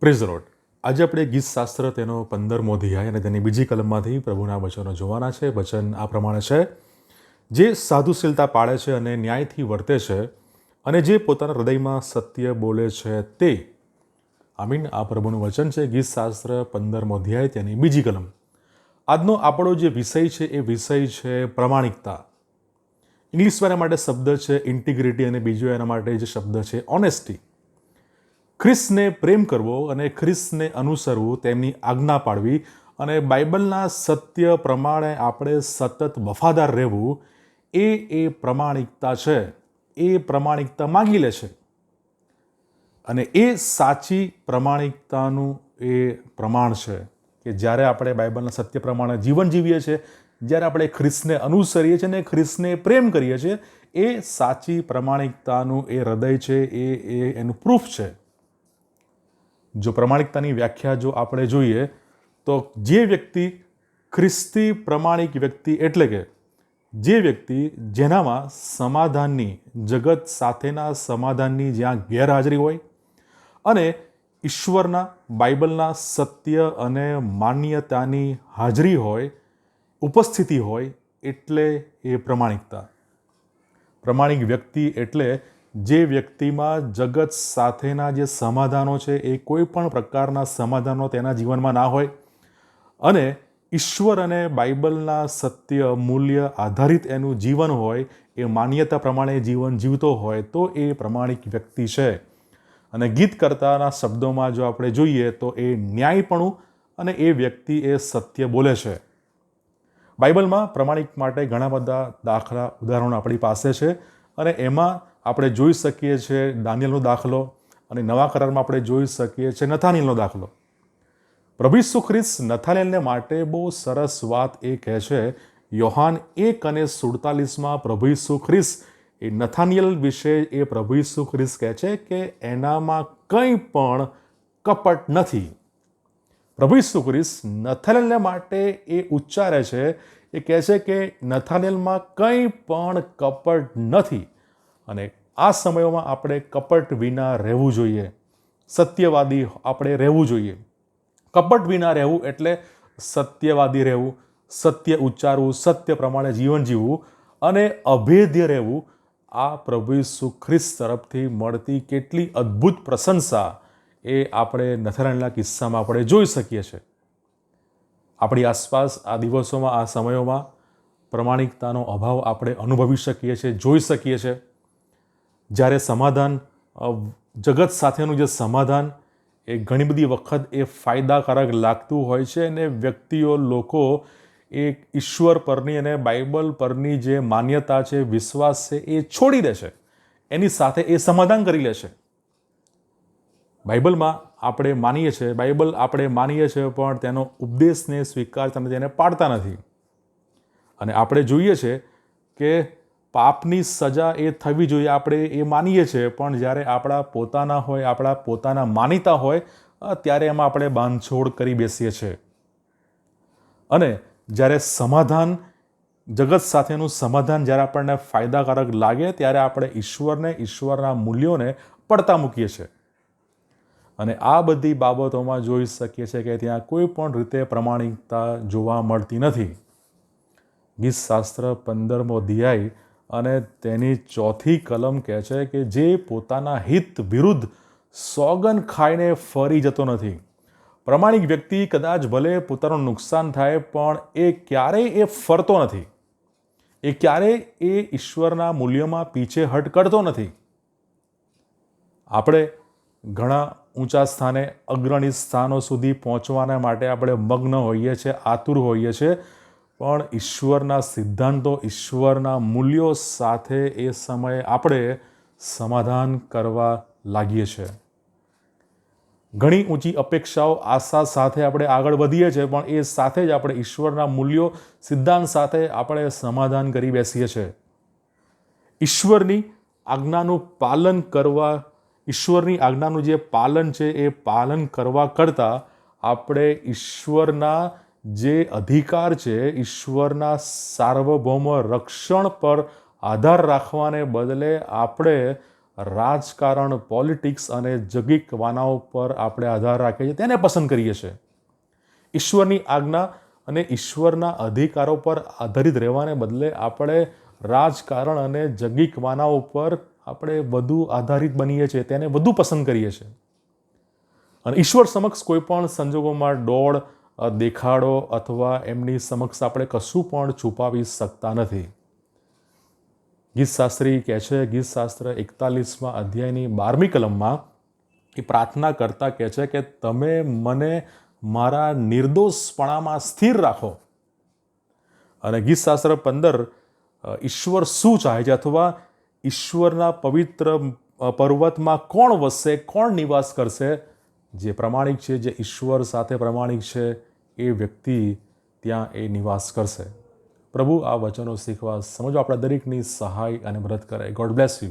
Praise road આજે આપણે ગીતશાસ્ત્ર તેનો પંદરમો ધ્યાય અને તેની બીજી કલમમાંથી પ્રભુના વચનો જોવાના છે. વચન આ પ્રમાણે છે. જે સાધુશીલતા પાળે છે અને ન્યાયથી વર્તે છે અને જે પોતાના હૃદયમાં સત્ય બોલે છે તે. આમીન. આ પ્રભુનું વચન છે ગીતશાસ્ત્ર પંદરમો ધ્યાય તેની બીજી કલમ. આજનો આપણો જે વિષય છે એ વિષય છે પ્રમાણિકતા. ઇંગ્લિશમાં એના માટે શબ્દ છે ઇન્ટિગ્રિટી અને બીજો એના માટે જે શબ્દ છે ઓનેસ્ટી ખ્રિસ્તને પ્રેમ કરવો અને ખ્રિસ્તને અનુસરવું, તેમની આજ્ઞા પાડવી અને બાઇબલના સત્ય પ્રમાણે આપણે સતત વફાદાર રહેવું, એ એ પ્રમાણિકતા છે. એ પ્રમાણિકતા માગી લે છે. અને એ સાચી પ્રમાણિકતાનું એ પ્રમાણ છે કે જ્યારે આપણે બાઇબલના સત્ય પ્રમાણે જીવન જીવીએ છીએ, જ્યારે આપણે ખ્રિસ્તને અનુસરીએ છીએ અને ખ્રિસ્તને પ્રેમ કરીએ છીએ, એ સાચી પ્રમાણિકતાનું એ હૃદય છે, એ એ એનું પ્રૂફ છે. જો પ્રમાણિકતાની વ્યાખ્યા જો આપણે જોઈએ, તો જે વ્યક્તિ ખ્રિસ્તી પ્રમાણિક વ્યક્તિ એટલે કે જે વ્યક્તિ જેનામાં સમાધાનની, જગત સાથેના સમાધાનની જ્યાં ગેરહાજરી હોય અને ઈશ્વરના, બાઇબલના સત્ય અને માન્યતાની હાજરી હોય, ઉપસ્થિતિ હોય, એટલે એ પ્રમાણિકતા. પ્રમાણિક વ્યક્તિ એટલે જે વ્યક્તિમાં જગત સાથેના જે સમાધાનો છે, એ કોઈ પણ પ્રકારના સમાધાનો તેના જીવનમાં ના હોય અને ઈશ્વર અને બાઇબલના સત્ય મૂલ્ય આધારિત એનું જીવન હોય, એ માન્યતા પ્રમાણે જીવન જીવતો હોય, તો એ પ્રમાણિક વ્યક્તિ છે. અને ગીત કરતાના શબ્દોમાં જો આપણે જોઈએ, તો એ ન્યાયપણું અને એ વ્યક્તિ એ સત્ય બોલે છે. બાઇબલમાં પ્રમાણિક માટે ઘણા બધા દાખલા, ઉદાહરણો આપણી પાસે છે અને એમાં આપણે જોઈ શકીએ છીએ દાનિયલનો દાખલો અને નવા કરારમાં આપણે જોઈ શકીએ છીએ નથાનિયલનો દાખલો. પ્રભુ ઈસુ ખ્રિસ્ત નથાનિયલને માટે બહુ સરસ વાત એ કહે છે, યોહાન એક અને સુડતાલીસમાં પ્રભુ ઈસુ એ નથાનિયલ વિશે એ પ્રભુ ઈસુ કહે છે કે એનામાં કંઈ પણ કપટ નથી. પ્રભુ ઈસુ ખ્રિસ્ત નથાનિયલને માટે એ ઉચ્ચારે છે, એ કહે છે કે નથાનિયલમાં કંઈ પણ કપટ નથી. અને આ સમયોમાં આપણે કપટ વિના રહેવું જોઈએ. સત્યવાદી આપણે રહેવું જોઈએ. કપટ વિના રહેવું એટલે સત્યવાદી રહેવું, સત્ય ઉચ્ચારવું, સત્ય પ્રમાણે જીવન જીવવું અને અભેદ્ય રહેવું. આ પ્રભુ ઈસુ તરફથી મળતી કેટલી અદ્ભુત પ્રશંસા એ આપણે નથરાણના કિસ્સામાં આપણે જોઈ શકીએ છીએ. આપણી આસપાસ આ દિવસોમાં, આ સમયોમાં પ્રમાણિકતાનો અભાવ આપણે અનુભવી શકીએ છીએ, જોઈ શકીએ છીએ. જ્યારે સમાધાન જગત સાથેનું જે સમાધાન, એ ઘણી બધી વખત એ ફાયદાકારક લાગતું હોય છે અને વ્યક્તિઓ, લોકો એ ઈશ્વર પરની અને બાઇબલ પરની જે માન્યતા છે, વિશ્વાસ છે, એ છોડી દે છે. એની સાથે એ સમાધાન કરી લે છે. બાઇબલમાં આપણે માનીએ છીએ, બાઇબલ આપણે માનીએ છીએ, પણ તેનો ઉપદેશને સ્વીકારતા નથી તેને પાડતા નથી. અને આપણે જોઈએ છે કે પાપની સજા એ થવી જોઈએ. આપણે એ માનીએ છીએ, પણ જ્યારે આપણા પોતાના હોય, આપણા પોતાના માનીતા હોય ત્યારે એમાં આપણે બાંધછોડ કરી બેસીએ છીએ. અને જ્યારે સમાધાન, જગત સાથેનું સમાધાન જ્યારે આપણને ફાયદાકારક લાગે, ત્યારે આપણે ઈશ્વરને, ઈશ્વરના મૂલ્યોને પડતા મૂકીએ છીએ. અને આ બધી બાબતોમાં જોઈ શકીએ છીએ કે ત્યાં કોઈ પણ રીતે પ્રમાણિકતા જોવા મળતી નથી. ગીતશાસ્ત્ર પંદરમો અધ્યાય અને તેની ચોથી કલમ કહે છે કે જે પોતાના હિત વિરુદ્ધ સોગન ખાઈને ફરી જતો નથી. પ્રમાણિક વ્યક્તિ કદાચ ભલે પોતાનું નુકસાન થાય, પણ એ ક્યારેય એ ફરતો નથી. એ ક્યારેય એ ઈશ્વરના મૂલ્યમાં પીછે કરતો નથી. આપણે ઘણા ઊંચા સ્થાને અગ્રણી સ્થાનો સુધી પહોંચવાના માટે આપણે મગ્ન હોઈએ છીએ, આતુર હોઈએ છીએ પણ ઈશ્વરના સિદ્ધાંતો, ઈશ્વરના મૂલ્યો સાથે એ સમયે આપણે સમાધાન કરવા લાગીએ છીએ ઘણી ઊંચી અપેક્ષાઓ, આશા સાથે આપણે આગળ વધીએ છીએ, પણ એ સાથે જ આપણે ઈશ્વરના મૂલ્યો, સિદ્ધાંત સાથે આપણે સમાધાન કરી બેસીએ છીએ. ઈશ્વરની આજ્ઞાનું પાલન કરવા, ઈશ્વરની આજ્ઞાનું જે પાલન છે એ પાલન કરવા કરતાં આપણે ઈશ્વરના જે અધિકાર છે ઈશ્વરના સાર્વભૌમ રક્ષણ પર આધાર રાખવાને બદલે આપણે રાજકારણ, પોલિટિક્સ અને જગીક વાનાઓ પર આપણે આધાર રાખીએ છીએ. તેને પસંદ કરીએ છીએ. ઈશ્વરની આજ્ઞા અને ઈશ્વરના અધિકારો પર આધારિત રહેવાને બદલે આપણે રાજકારણ અને જગીક વાનાઓ પર આપણે વધુ આધારિત બનીએ છીએ. તેને વધુ પસંદ કરીએ છીએ. અને ઈશ્વર સમક્ષ કોઈ પણ સંજોગોમાં દોડ દેખાડો અથવા એમની સમક્ષ આપણે કશું પણ છુપાવી શકતા નથી. ગીતશાસ્ત્રી કહે છે, ગીતશાસ્ત્ર એકતાલીસમાં અધ્યાયની બારમી કલમમાં એ પ્રાર્થના કરતા કહે છે કે તમે મને મારા નિર્દોષપણામાં સ્થિર રાખો. અને ગીતશાસ્ત્ર પંદર ઈશ્વર શું ચાહે છે અથવા ઈશ્વરના પવિત્ર પર્વતમાં કોણ વસશે કોણ નિવાસ કરશે? જે પ્રમાણિક છે, જે ઈશ્વર સાથે પ્રમાણિક છે એ વ્યક્તિ ત્યાં એ નિવાસ કરશે. પ્રભુ આ વચનો શીખવા સમજો, આપણા દરેકની સહાય અને મદદ કરે ગોડ બ્લેસ યુ